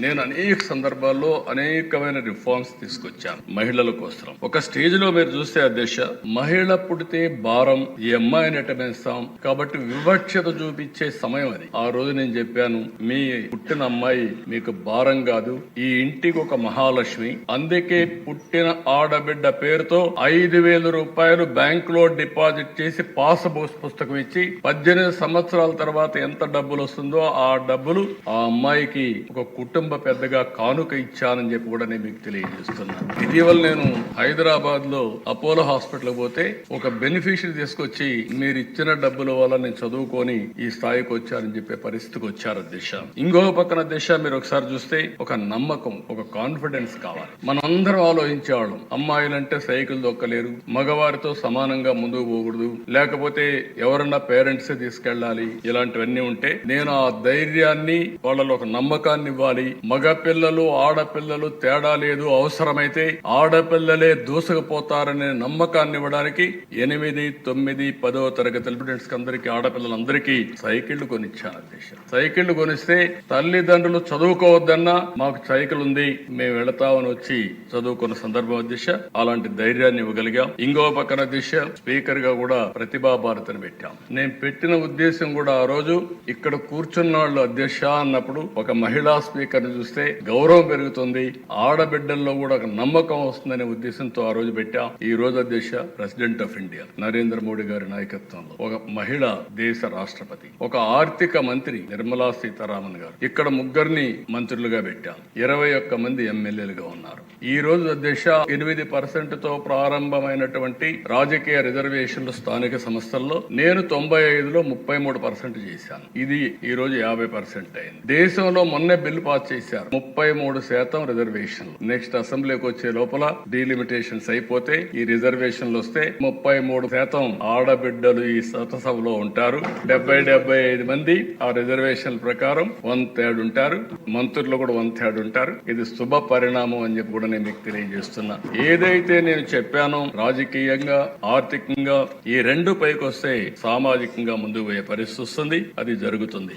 నేను అనేక సందర్భాల్లో అనేకమైన రిఫార్మ్స్ తీసుకొచ్చాను మహిళల కోసం. ఒక స్టేజ్లో మీరు చూస్తే అధ్యక్ష మహిళ పుడితే భారం ఈ అమ్మాయిని ఎటమేస్తాం కాబట్టి వివక్షత చూపించే సమయం అది. ఆ రోజు నేను చెప్పాను మీ పుట్టిన అమ్మాయి మీకు భారం కాదు ఈ ఇంటికి ఒక మహాలక్ష్మి. అందుకే పుట్టిన ఆడబిడ్డ పేరుతో ఐదు వేల రూపాయలు బ్యాంక్లో డిపాజిట్ చేసి పాస్ బుక్స్ పుస్తకం ఇచ్చి పద్దెనిమిది సంవత్సరాల తర్వాత ఎంత డబ్బులు వస్తుందో ఆ డబ్బులు ఆ అమ్మాయికి ఒక కుటుంబ పెద్దగా కానుక ఇచ్చానని చెప్పి కూడా నేను మీకు తెలియజేస్తున్నాను ఇటీవల నేను హైదరాబాద్లో అపోలో హాస్పిటల్ పోతే ఒక బెనిఫిషియరీ తీసుకొచ్చి మీరు ఇచ్చిన డబ్బుల వల్ల నేను చదువుకొని ఈ స్థాయికి వచ్చానని చెప్పే పరిస్థితికి వచ్చారు దిశ. ఇంకో పక్కన దిశ మీరు ఒకసారి చూస్తే ఒక నమ్మకం ఒక కాన్ఫిడెన్స్ కావాలి. మనందరం ఆలోచించేవాళ్ళం అమ్మాయిలంటే సైకిల్ దొక్కలేరు మగవారితో సమానంగా ముందుకు పోకూడదు లేకపోతే ఎవరన్నా పేరెంట్స్ తీసుకెళ్ళాలి ఇలాంటివన్నీ ఉంటే నేను ఆ ధైర్యాన్ని వాళ్ళలో ఒక నమ్మకాన్ని ఇవ్వాలి మగ పిల్లలు ఆడపిల్లలు తేడా లేదు అవసరమైతే ఆడపిల్లలే దూసుకుపోతారనే నమ్మకాన్ని ఇవ్వడానికి ఎనిమిది తొమ్మిది పదో తరగతి స్టూడెంట్స్ అందరికీ ఆడపిల్లలందరికీ సైకిళ్ళు కొనిచ్చాను అధ్యక్ష. సైకిళ్ళు కొనిస్తే తల్లిదండ్రులు చదువుకోవద్దన్నా మాకు సైకిల్ ఉంది మేము వెళతామని వచ్చి చదువుకున్న సందర్భం అధ్యక్ష అలాంటి ధైర్యాన్ని ఇవ్వగలిగాం. ఇంకో పక్కన దిశ స్పీకర్గా కూడా ప్రతిభా భారతిని పెట్టాం. నేను పెట్టిన ఉద్దేశం కూడా ఆ రోజు ఇక్కడ కూర్చున్న వాళ్ళు అధ్యక్ష అన్నప్పుడు ఒక మహిళా స్పీకర్ ని చూస్తే గౌరవం పెరుగుతుంది. ఆడబిడ్డల్లో కూడా ఒక నమ్మకం వస్తుందనే ఉద్దేశంతో ఆ రోజు పెట్టాం. ఈ రోజు అధ్యక్ష president of India Narendra Modi గారి నాయకత్వంలో ఒక మహిళ దేశ రాష్ట్రపతి ఒక ఆర్థిక మంత్రి నిర్మలా సీతారామన్ గారు. ఇక్కడ ముగ్గురిని మంత్రులుగా పెట్టాం. ఇరవై ఒక్క మంది ఎమ్మెల్యేలుగా ఉన్నారు. ఈ రోజు అధ్యక్ష ఎనిమిది పర్సెంట్తో ప్రారంభమైనటువంటి రాజకీయ రిజర్వేషన్లు స్థానిక సంస్థల్లో నేను తొంభై ఐదులో ముప్పై మూడు పర్సెంట్ చేశాను. ఇది ఈ రోజు యాభై పర్సెంట్ అయింది. దేశంలో మొన్నే బిల్లు పాస్ చేశారు. ముప్పై మూడు శాతం రిజర్వేషన్ నెక్స్ట్ అసెంబ్లీకి వచ్చే లోపల డీలిమిటేషన్స్ అయిపోతే ఈ రిజర్వేషన్లు వస్తే ముప్పై మూడు శాతం ఆడబిడ్డలు ఈ సభలో ఉంటారు. డెబ్బై డెబ్బై ఐదు మంది ఆ రిజర్వేషన్ ప్రకారం వన్ థర్డ్ ఉంటారు. మంత్రులు కూడా వన్ థర్డ్ ఉంటారు. ఇది శుభ పరిణామం అని చెప్పి కూడా నేను మీకు తెలియజేస్తున్నా. ఏదైతే నేను చెప్పానో రాజకీయంగా ఆర్థికంగా ఈ రెండు పైకి వస్తే సామాజికంగా ముందుకు పోయే పరిస్థితి వస్తుంది. అది జరుగుతుంది.